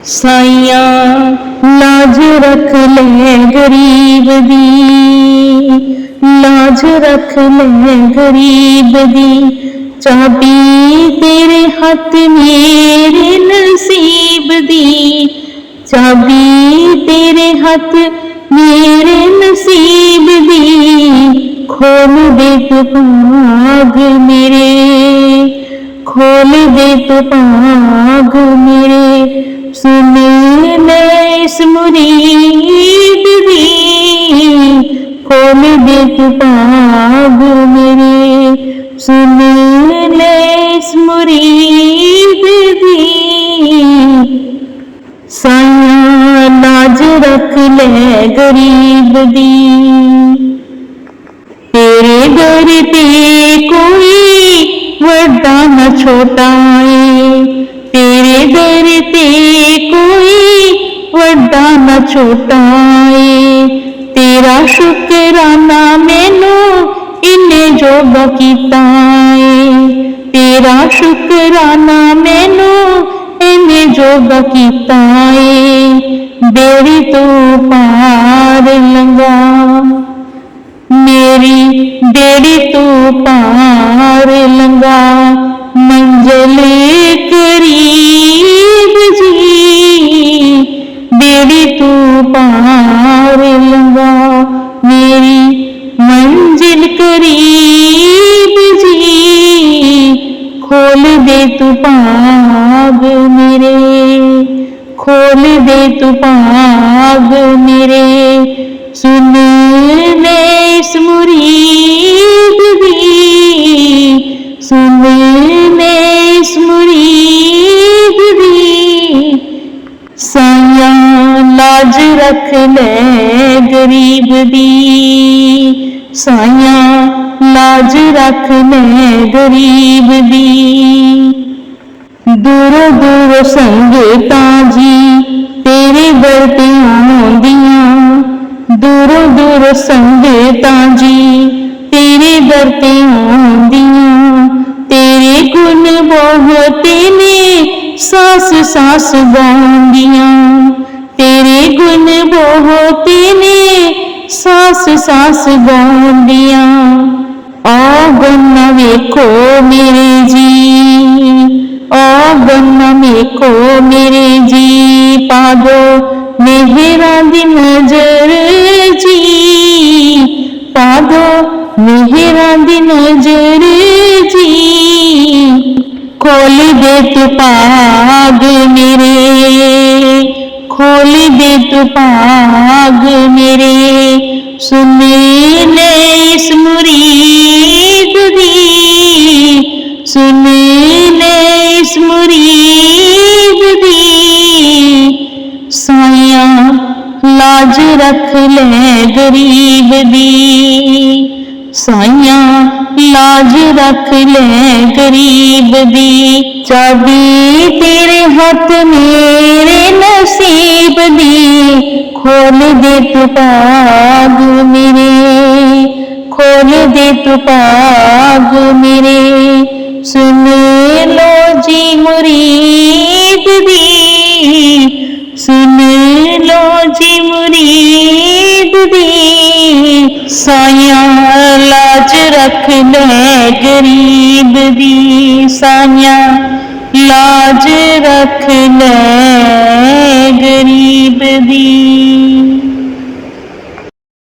ਸਾਈਆਂ ਲਾਜ ਰੱਖ ਲੈ ਗਰੀਬ ਦੀ ਲਾਜ ਰੱਖ ਲੈ ਗਰੀਬ ਦੀ ਚਾਬੀ ਤੇਰੇ ਹੱਥ ਮੇਰੇ ਨਸੀਬ ਦੀ ਚਾਬੀ ਤੇਰੇ ਹੱਥ ਮੇਰੇ ਨਸੀਬ ਦੀ ਖੋਲ ਦੇ ਤੂੰ ਭਾਗ ਮੇਰੇ ਖੋਲ ਦੇ ਤੂੰ ਭਾਗ ਮੇਰੇ सुने मैं स्मुरीद खोल देख पाग मैं लाज रख ले गरीब दी। तेरे दर ते कोई वरदान छोटा ਵੱਡਾ ਨਾ ਛੋਟਾ ਏ ਤੇਰਾ ਸ਼ੁਕਰਾਨਾ ਮੈਨੂੰ ਇੰਨੇ ਜੋਗਾ ਕੀਤਾ ਏ ਤੇਰਾ ਸ਼ੁਕਰਾਨਾ ਮੈਨੂੰ ਇੰਨੇ ਜੋਗਾ ਕੀਤਾ तू पार लगा, मेरी मंजिल करीब जी। खोल दे तू पाग मेरे, खोल दे तू पाग मेरे। सुन ले इस मुरीद दी, सुन ले इस मुरीद दी। लाज रख ले गरीब दी। साइया लाज रख ले गरीब दी। दूर दूर संगता जी तेरे दर ते दूर दूर संगता जी तेरे दर ते तेरे गुण बहुत ने सास सास गाउंदियाँ गुण बहुती ने सास सास बोलिया अगुण को मेरे जी अगुण को मेरे जी पादो मेहरा दी नजर जी पादो मेहरा दी नजर जी खोल दे तू पाग मेरे खोल दे तू पाग मेरे। सुन ले इस मुरीद दी। सुन ले इस मुरीद दी। साया लाज रख ले गरीब दी। ਸਾਈਆਂ ਲਾਜ ਰੱਖ ਲੈ ਗਰੀਬ ਦੀ। ਚਾਬੀ ਤੇਰੇ ਹੱਥ ਮੇਰੇ ਨਸੀਬ ਦੀ। ਖੋਲ ਦੇ ਤੂੰ ਭਾਗ ਮੇਰੇ। ਖੋਲ ਦੇ ਤੂੰ ਪਾਗ ਮੇਰੇ। ਸੁਣ ਲੋ ਜੀ ਮੁਰੀ। साइया लाज रख ले गरीब दी साइया। लाज रख ले गरीब दी।